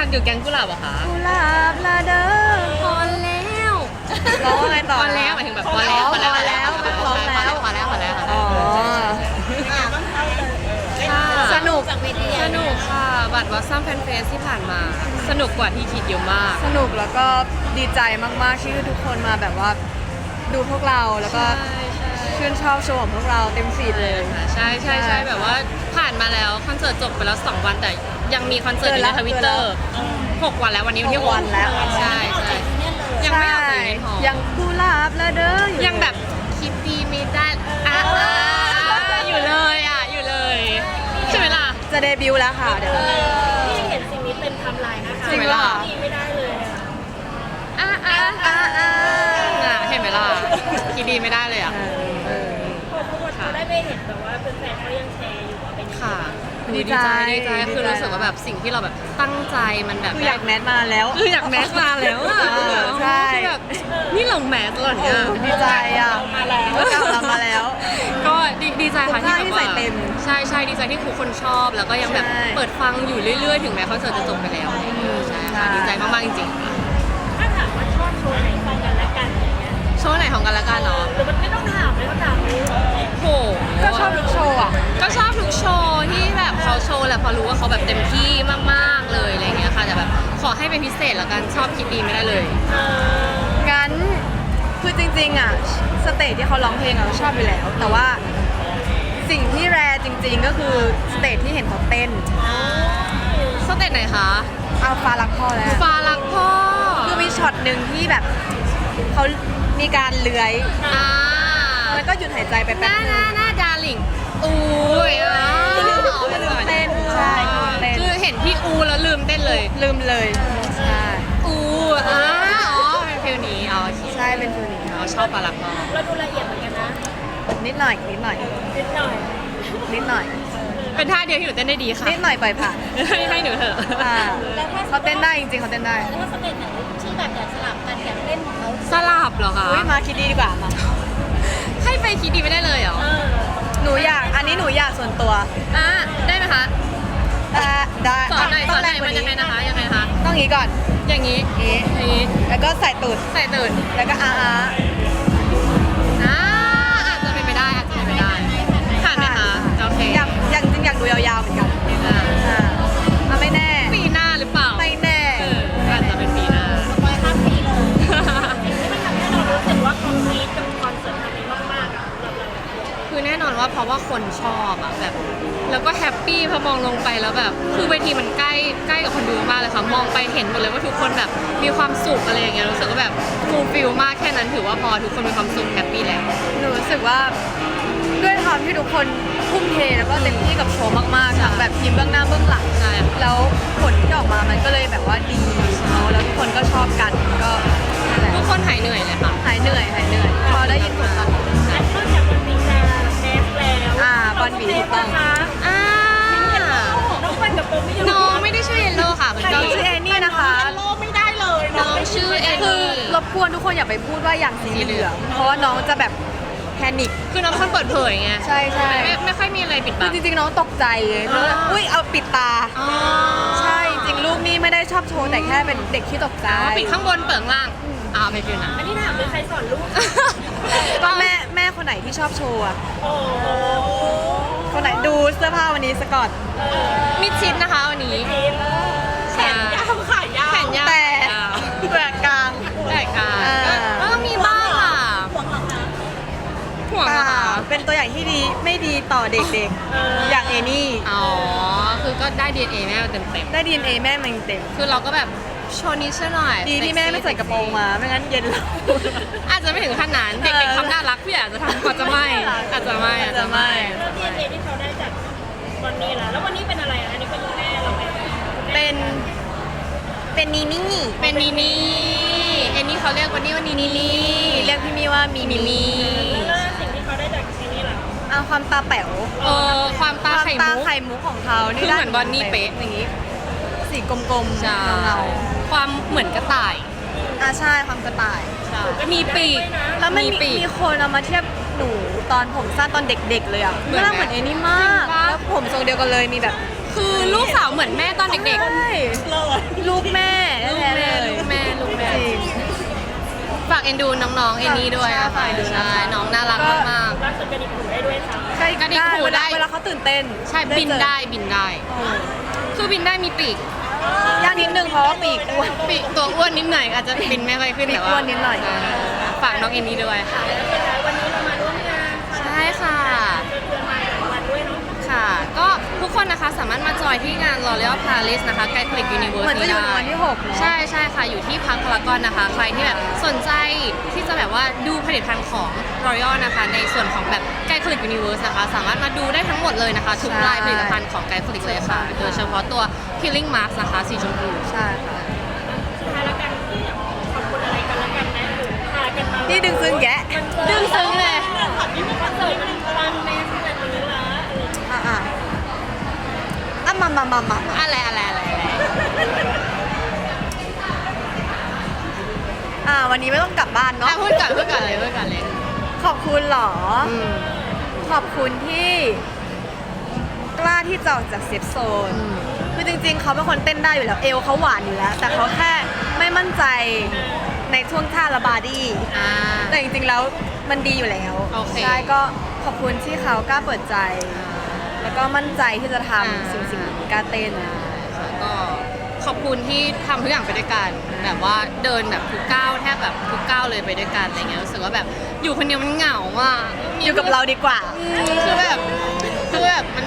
ากอยู่แก๊งกุหลาบเหรอะคะกุหลาบลาเด้อพอแล้วร้องอะไรต่อพอแล้วหมายถึงแบบพอแล้วพอแล้วพอแล้วพอแล้วพอแล้วพอแล้วอ๋อค่ะสนุกสนุกค่ะ บัตรวัดซัมแฟนเฟสที่ผ่านมา สนุกกว่าที่คิดเยอะมาก สนุกแล้วก็ดีใจมากๆที่ทุกคนมาแบบว่าดูพวกเราแล้วก็ใช่ใช่ชื่นชอบโชว์ของพวกเราเต็มฟีดเลยค่ะใช่ใช่ใช่แบบว่าผ่านมาแล้วคอนเสิร์ตจบไปแล้ว 2 วันแต่ยังมีคอนเสิร์ตอยู่ในเกิทนละวิตเตอร์หกวันแล้ววันนี้วันที่หกวันแล้วใช่ใช่ยังไม่ออกจากยูเนียนหอยังกุหลาบลาเด้ออยู่ยังแบบคิดดีไม่ได้อะอะอยู่เลยอะอยู่เลยใช่ไหมล่ะจะเดบิวต์แล้วค่ะเดี๋ยวที่เห็นสิ่งนี้เต็มไทำลายนะคะจริงเหรอที่ไม่ได้เลยอะอะอะอ่าอ่าอะเห็นไหมล่ะคิดดีไม่ได้เลยอะ เออ พอพวกเรา ได้ไปเห็นแบบว่าแฟนๆเขายังแชร์อยู่ว่าเป็นยังไงค่ะดีดีใจใจดีใจดีใจคือรู้สึกว่าแบบสิ่งที่เราแบบตั้งใจมันแบบ คืออยากแมสมาแล้ว คืออยากแมสมาแล้วอะเออใช่ คือแบบนี่เราแมสแล้วเหรอเนี่ยดีใจอะมาแล้วกลับเรามาแล้ว ก็ดีดีใจค่ะคุ้มที่ค่าแบบที่ว่าใส่เต็มใช่ใช่ดีใจที่ทุกคนชอบ แล้วก็ยังแบบใช่เปิดฟังอยู่เรื่อยๆ ถึงแม้คอนเสิร์ตจะจบไปแล้วใช่ค่ะใช่ ดีใจมากๆจริงถ้าถามว่าชอบโชว์ไหนฟังกันและกันอย่างเงี้ยๆโชว์ไหนของกันละกันเนาะหรือมันไม่ต้องถามเลยเขาถามเลยโหก็ชอบทุกโชว์อะ ก็ชอบทุกโชว์ที่แบบเขาโชว์แหละพอรู้ว่าเขาแบบเต็มที่มากๆเลยอะไรเงี้ยค่ะแต่แบบขอให้เป็นพิเศษละกันชอบคิดดีไม่ได้เลยเอองั้นคือจริงๆอะสเตจที่เขาร้องเพลงอะเราชอบอยู่แล้ว แต่ว่าสิ่งที่แรร์จริง ๆ ก็คือสเตจที่เห็นเขาเต้นสเตจไหนคะเอาฟ้ารักพ่อแล้วฟ้ารักพ่อคือมีช็อตหนึ่งที่แบบเขามีการเลื้อยอ่า แล้วก็หยุดหายใจไปหแป๊บน้านึหน้าง หน้าดาริงอุ้ยอ่าเต้นใช่เต้น คือเห็นพี่อูแล้วลืมเต้นเลย ลืมเลยใช่อูอ่าอ๋อเป็นฟิลนี้อ๋อโอเคใช่เป็นฟิลนี้อ๋อชอบฟ้ารักพ่อเราดูละเอียดเหมือนกันนะนิดหน่อยนิดหน่อยนิดหน่อยนิดหน่อยเป็นท่าเดียวที่หนูเต้นได้ดีค่ะนิดหน่อยปล่อยผ่านให้ให้หนูเถอะอ่าเขาเต้นได้จริงๆเขาเต้นได้แล้วถ้าสเตจไหนที่แบบอยากสลับกันอยากเล่นของเขาสลับเหรอคะอุ้ยมาคิดดีดีกว่ามา ให้ไปคิดดีไม่ได้เลยเหรอเออหนูอยาก อันนี้หนูอยากส่วนตัวอะได้ไหมคะอ่าได้สอนหน่อยสต้ออนงหแรน่องยกมัว่านยังไงนี้นะคะยังไงนะคะต้องอย่างนี้ก่อน อย่างนี้เอ๊ะอย่างนี้แล้วก็ใส่ตูด ใส่ตื่นแล้วก็อาอา ชอบอะแบบ แล้วก็แฮปปี้พอมองลงไปแล้วแบบคือเวทีมันใกล้ใกล้กับคนดูมากเลยค่ะมองไปเห็นหมดเลยว่าทุกคนแบบมีความสุขอะไรอย่างเงี้ยรู้สึกว่าแบบฟูลฟิลมากแค่นั้นถือว่าพอทุกคนมีความสุขแฮปปี้แล้วหนูรู้สึกว่าด้วยความที่ทุกคนทุ่มเทแล้วก็เต็มที่กับโชว์มากๆทั้งแบบทีมเบื้องหน้าเบื้องหลังใช่ค่ะแล้วผลที่ออกมามันก็เลยแบบว่าดีเนาะแล้วทุกคนก็ชอบกันก็นั่นแหละทุกคนหายเหนื่อยเลยค่ะหายเหนื่อยหายเหนื่อยพอได้ยินผลตอบรับ นี่รบกวนทุกคนอย่าไปพูดว่าอย่างสีเหลืองเพราะว่าน้องจะแบบแพนิค คือน้องคนเปิดเผยไงใช่ใช่ ไม่ไม่ค่อยมีอะไรปิดคืบัอง จริงๆน้องตกใจเลยเพราะว่าอ่าอุ้ยเอาปิดตา อ๋อใช่จริงลูกนี่ไม่ได้ชอบโชว์แต่แค่เป็นเด็กที่ตกใจอ๋อปิดข้างบนเปิดข้างล่างอ่าไม่ฟิลนะอันนี้ถามเลยใครสอนลูก ก็แม่แม่คนไหนที่ชอบโชว์อะโอ้โหคนไหนดูเสื้อผ้าวันนี้สกอตมิดชิดนะคะวันนี้ ตัวอย่างที่ดีไม่ดีต่อเด็กเออๆอย่างเอนี่ อ๋อ คือก็ได้ DNA แม่เต็มเต็มได้ดีเอแม่มาเต็ม ๆ คือเราก็แบบโชว์นิดหน่อย ดีที่แม่ไม่ใส่กระโปรงมา ไม่งั้นเย็นแล้ว อาจจะไม่ถึงขนาดนั้นเอเด็กอๆทำน่ารักผู้ใหญ่อาจจะทำอาจจะไม่ อาจจะไม่อาจจะไม่แล้วดีเจที่เขาได้จากวันนี้ล่ะแล้ววันนี้เป็นอะไรอะอันนี้เป็นแม่เราไหมเป็น เป็นนีนี่ เป็นนีนี่เอ็นนี่เขาเรียกวันนี้ว่านีนี่นี่เรียกพี่มี่ว่ามีมีมีมีแล้ว เอาความตาแป๋วเออความตาความไข่ตามุกไข่มุกของเขาคือเหมือนบอนนี่เป๊ะอย่างนี้สีกลมๆใช่เงาความเหมือนกระต่ายๆอ่าใช่ความกระต่ายมีปีกแล้วมันมีมีปีก มีคนเอามาเทียบหนูตอนผมสั้นตอนเด็กๆเลยอะเหมือนหไหมน้าเหมือนเอนี่มากจริงปะ แล้วผมทรงเดียวกันเลยมีแบบคือลูกสาวเหมือนแม่ตอนเด็กใช่เลยลูกแม่ๆลูกแท้ๆแม่เลยลูกแม่ลูกแม่จริง ฝากเอ็นดูน้องๆเอ็นนี่ด้วยนะใช่คะฝากเอ็นดูนะคะ ใช่น้องน่ารักมากล่าสุดกระดิกหูได้ด้วยค่ะใช่กระดิกหูเวลาได้เวลาเขาตื่นเต้นๆใช่บินได้บินได้เออคือบินได้มีปีกยากนิดนึงเพราะว่าปีกอ้วน ปีกตัวอ้วนนิดหน่อยอาจจะบินไม่ค่อยขึ้นปีกแต่ว่าอ้วนนิดหน่อยาฝากน้องเอ็นนี่ด้วยค่ะวั สามารถมาจอยที่งาน L'Oreal Paris นะคะใกล้คลิกยูนิเวิร์สเหมือนจะอยู่ในวันที่หกเนอะใช่ใช่ค่ะ อยู่ที่พักพารากอนนะคะ ใครที่แบบสนใจที่จะแบบว่าดูผลิตภัณฑ์ของ L'Oreal นะคะ ในส่วนของแบบใกล้คลิกยูนิเวิร์สนะคะ สามารถมาดูได้ทั้งหมดเลยนะคะทุกลายผลิตภัณฑ์ของไกด์คลิกเลยค่ะ โดยเฉพาะตัว Healing Mask นะคะสีชมพูใช่ค่ะสุดท้ายแล้วกันที่ขอบคุณอะไรกันแล้วกันนะหรือพากันมานี่ดึงซึ้งแยะ ดึงซึ้ง มามามามาอะไรอะไรอะไรอะไรอะวันนี้ไม่ต้องกลับบ้านเนาะอะพูดก่อนพูดก่อนเลยพูดก่อนเลยขอบคุณเหรออืมขอบคุณที่ กล้าที่จะออกจากเซฟโซน อืมคือจริงๆ เขาเป็นคนเต้นได้อยู่แล้ว เอวเขาหวานอยู่แล้ว แต่เขาแค่ไม่มั่นใจในท่วงท่าและบาดี้ อ่า แต่จริงๆ แล้วมันดีอยู่แล้ว โอเค ใช่ก็ขอบคุณที่เขากล้าเปิดใจ แล้วก็มั่นใจที่จะทอ่าำสิ่งสิ่งนี้กล้าเต้นค่ะก็ขอบคุณที่ทำทุกอย่างไปด้วยกัน แบบว่าเดินแบบทุกก้าวแทบแบบทุกก้าวเลยไปด้วยกันอะไรเงี้ยรู้สึกว่าแบบอยู่คนเดียวมันเหงามากอยู่กับเราดีกว่าอืมคือแบบคือแบบมัน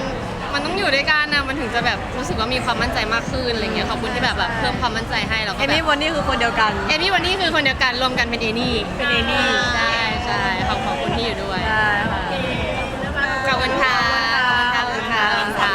มันต้องอยู่ด้วยกันนะมันถึงจะแบบรู้สึกว่ามีความมั่นใจมากขึ้นอะไรเงี้ยขอบคุณที่แบบแบบเพิ่มความมั่นใจให้แล้วก็เอแบมี่บวันนี้คือคนเดียวกัน เอมี่วันนี้คือคนเดียวกันรวมกันเป็นเอนี่เป็นเอนี่ ใช่ใช่ขอบขอบคุณที่อยู่ด้วย ใช่ค่ะ ขอบคุณค่ะ ค่ะ